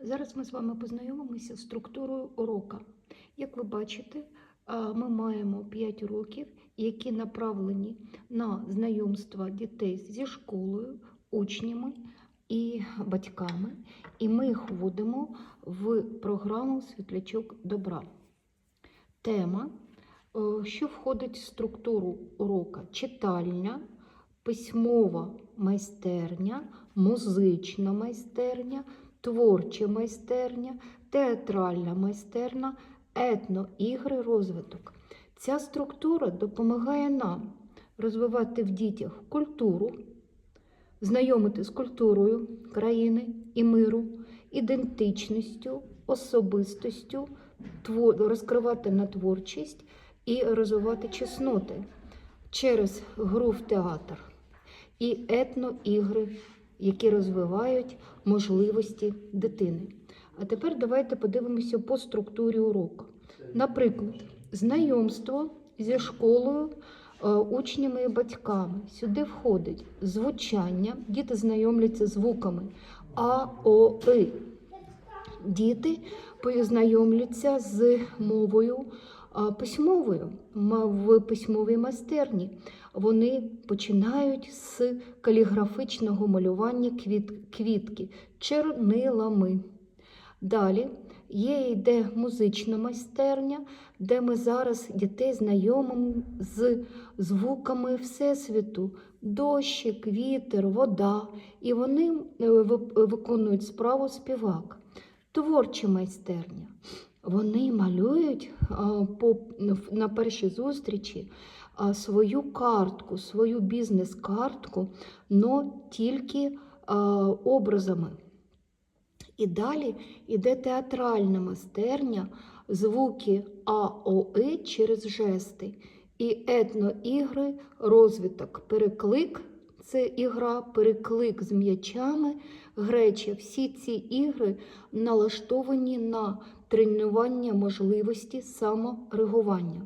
Зараз ми з вами познайомимося з структурою урока. Як ви бачите, ми маємо 5 уроків, які направлені на знайомство дітей зі школою, учнями і батьками. І ми їх вводимо в програму Світлячок добра. Тема, що входить в структуру урока: читальня, письмова майстерня, музична майстерня, творча майстерня, театральна майстерня, етноігри, розвиток. Ця структура допомагає нам розвивати в дітях культуру, знайомити з культурою країни і миру, ідентичністю, особистостю, розкривати на творчість і розвивати чесноти через гру в театр і етноігри, які розвивають можливості дитини. А тепер давайте подивимося по структурі уроку. Наприклад, знайомство зі школою, е, учнями і батьками. Сюди входить звучання, діти знайомляться звуками А, О, И. Діти познайомляться з мовою письмовою в письмовій майстерні. Вони починають з каліграфічного малювання квіт, квітки чернилами. Далі є йде музична майстерня, де ми зараз дітей знайомимо з звуками Всесвіту, дощик, вітер, вода, і вони е, виконують справу співак. Творча майстерня. Вони малюють на першій зустрічі свою картку, свою бізнес-картку, но тільки образами. І далі йде театральна майстерня, звуки АОИ через жести. І етноігри, розвиток, переклик це ігра, переклик з м'ячами, греча. Всі ці ігри налаштовані на тренування можливості саморегування.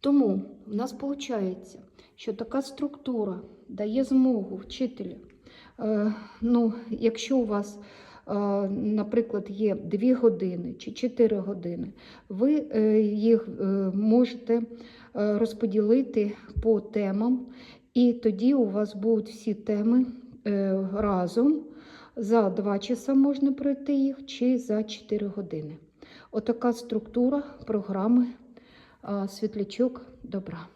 Тому в нас виходить, що така структура дає змогу вчителю. Е, ну, якщо у вас е, наприклад, є 2 години чи 4 години, ви е, їх можете розподілити по темам, і тоді у вас будуть всі теми е, разом. За 2 часа можна пройти їх чи за 4 години. Отака структура програми Світлячок добра.